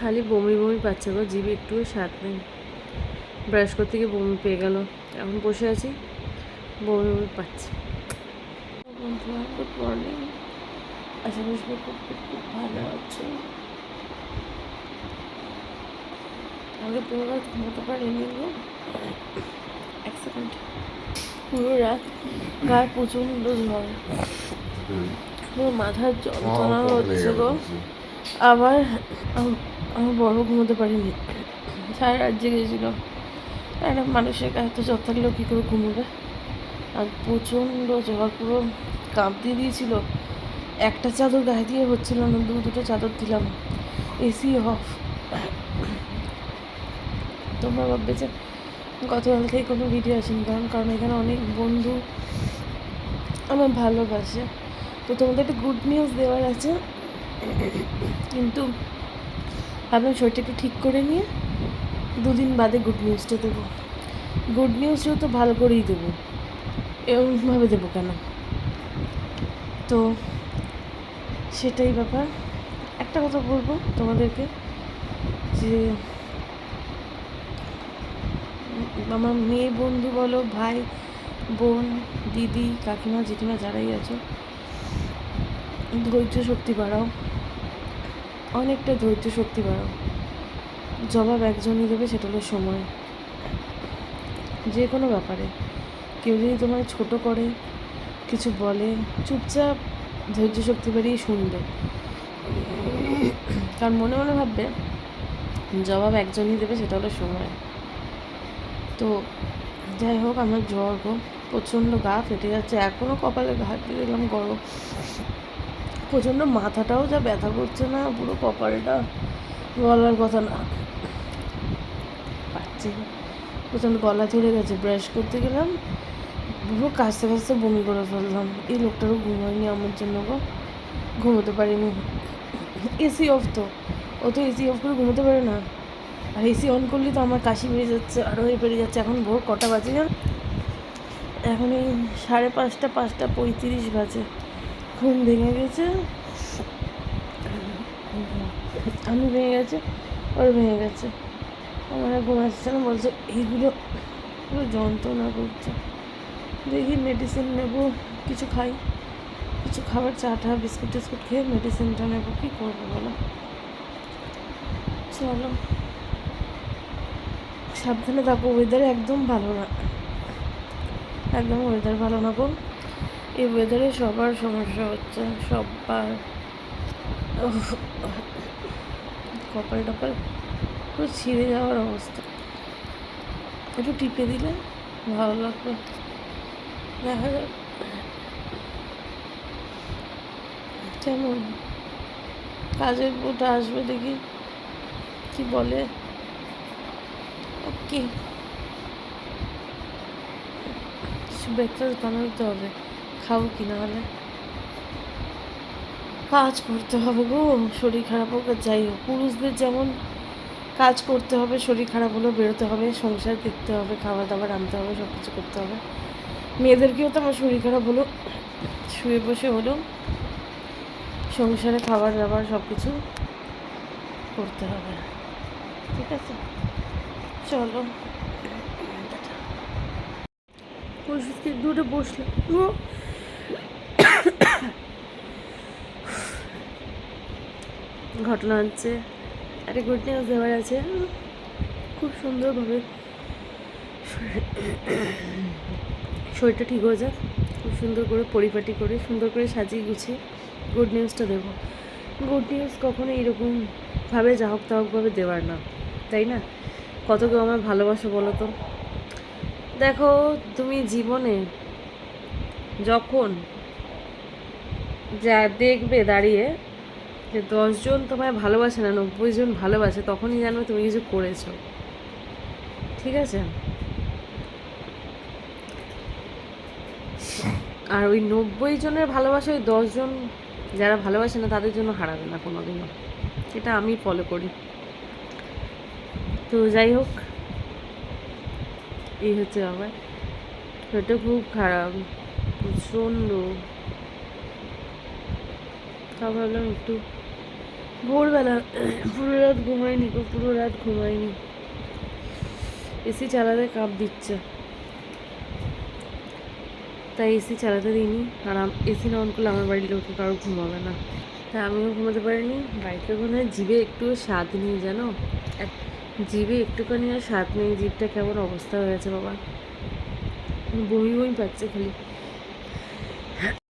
খালি বমি বমি পাচ্ছে গো জিভে একটু স্বাদ নেই। ব্রাশ করতে গিয়ে বমি পেয়ে গেল। এখন বসে আছি বমি বমি পাচ্ছে। বন্ধুরা গুড মর্নিং আশা করি খুব খুব ভালো আছো। আগে পুরো রাত ঘুমোতে পারিনি গো। এক সেকেন্ড পুরো রাত গায়ে প্রচণ্ড ঝড়। পুরো মাথার যন্ত্রণা হচ্ছে গো। আবার আম- বড় ঘুমোতে পারিনি। সারা রাত জেগেছিল একটা মানুষের গায়ে তো জ্বর থাকলেও কী করে ঘুমোবে? আর প্রচণ্ড জ্বর, পুরো কাঁপ দিয়ে দিয়েছিল। একটা চাদর গায়ে দিয়ে হচ্ছিল না, দু দুটো চাদর দিলাম। AC off. তোমরা ভাববে যে গতকাল থেকে কোনো ভিডিও আসেনি, কারণ কারণ এখানে অনেক বন্ধু আমার ভালোবাসে। তো তোমাদের একটা গুড নিউজ দেওয়ার আছে। কিন্তু ভাবলাম শরীরটা একটু ঠিক করে নিয়ে দুদিন বাদে গুড নিউজটা দেবো। গুড নিউজ যেহেতু ভালো করেই দেবো। এরকমভাবে দেবো কেন? তো সেটাই ব্যাপার। একটা কথা বলব তোমাদেরকে যে আমার মেয়ে বন্ধু বলো, ভাই, বোন, দিদি, কাকিমা, জেঠিমা, যারাই আছো, ধৈর্য শক্তি বাড়াও। অনেকটা ধৈর্য শক্তি বাড়াও। জবাব একজনই দেবে, সেটা হলো সময়। যে কোনো ব্যাপারে। কেউ যদি তোমায় ছোট করে, কিছু বলে, চুপচাপ ধৈর্য শক্তি বাড়িয়ে শুনবে। কারণ মনে মনে ভাববে, জবাব একজনই দেবে, সেটা হলো সময়। তো যাই হোক, আমার জ্বর গো। প্রচণ্ড গা ফেটে যাচ্ছে। এখনও কপালে ঘা দিয়ে দিলাম গরম। প্রচণ্ড মাথাটাও যা ব্যথা করছে না, পুরো কপালটা বলার কথা না। পাচ্ছি প্রচণ্ড গলা ধরে গেছে। ব্রাশ করতে গেলাম, পুরো কাছতে কাছতে বমি করে ফেললাম। এই লোকটারও ঘুম হয়নি আমার জন্য গো। ঘুমোতে পারিনি। এসি অফ তো। ও তো এসি অফ করে ঘুমোতে পারে না। আর এসি অন করলে তো আমার কাশি বেড়ে যাচ্ছে আরও হয়ে বেড়ে যাচ্ছে। এখন ভোর কটা বাজে জানো? এখন এই সাড়ে পাঁচটা পাঁচটা পঁয়ত্রিশ বাজে। ঘুম ভেঙে গেছে। আমি ভেঙে গেছে, ওর ভেঙে গেছে। আমার ঘুম আসছে না, বলছে, এইগুলো পুরো যন্ত্রণা করছে। দেখি মেডিসিন নেব, কিছু খাই। কিছু খাবার, চা টা, বিস্কুট টিস্কুট খেয়ে মেডিসিনটা নেব, কী করব বলো? চলো। সাবধানে থাকো ওয়েদার একদম ভালো না। একদম ওয়েদার ভালো না গো। এই ওয়েদারে সবার সমস্যা হচ্ছে সবার কপাল টপাল পুরো ছিঁড়ে যাওয়ার অবস্থা। একটু টিপে দিলে ভালো লাগবে। দেখা যাক। কেমন? কাজের বোটা আসবে দেখি কি বলে। ওকে। ব্রেকফাস্ট বানাতে হবে। খাব কি না হলে? কাজ করতে হবে গো, শরীর খারাপ হোক আর যাই হোক। পুরুষদের যেমন কাজ করতে হবে, শরীর খারাপ হলেও বেরোতে হবে, সংসার দেখতে হবে খাবার দাবার আনতে হবে সব কিছু করতে হবে। মেয়েদেরকেও তো আমার শরীর খারাপ হলো, শুয়ে বসে হলেও সংসারে খাবার দাবার সব কিছু করতে হবে। ঠিক আছে? চলো। ওষুধকে দূরে বসলে। ও। ঘটনা হচ্ছে একটা গুড নিউজ দেওয়ার আছে। খুব সুন্দরভাবে শরীরটা ঠিক হয়ে যাক। খুব সুন্দর করে পরিপাটি করে, সুন্দর করে সাজিয়ে গুছিয়ে গুড নিউজটা দেবো। গুড নিউজ কখনো এরকমভাবে তা হোকভাবে দেওয়ার না, তাই না? কত কেউ আমার ভালোবাসো বলো তো? দেখো, তুমি জীবনে যখন যা দেখবে দাঁড়িয়ে যে দশজন তোমায় ভালোবাসে না নব্বই জন ভালোবাসে, তখনই জানবে তুমি কিছু করেছ। ঠিক আছে? আর ওই নব্বই জনের ভালোবাসা, ওই দশজন যারা ভালোবাসে না, তাদের জন্য হারাবে না কোনোদিনও। এটা আমি ফলো করি। তো যাই হোক এই হচ্ছে আমার। শরীরটা খুব খারাপ, প্রচণ্ড। তা ভাবলাম একটু ভোরবেলা, পুরো রাত ঘুমাইনি গো, পুরো রাত ঘুমাইনি এসি চালাতে কাপ দিচ্ছে। তাই এসি চালাতে দিইনি। আর এসি না অন করলে আমার বাড়ির লোকে কারও ঘুমাবে না। তাই আমিও ঘুমাতে পারিনি। বাড়িতে ওখানে জিভে একটু স্বাদ নিয়ে জানো? এক জিভে একটুখানি আর স্বাদ নেই জিভটা কেমন অবস্থা হয়েছে বাবা। বমি বমি পাচ্ছে খালি।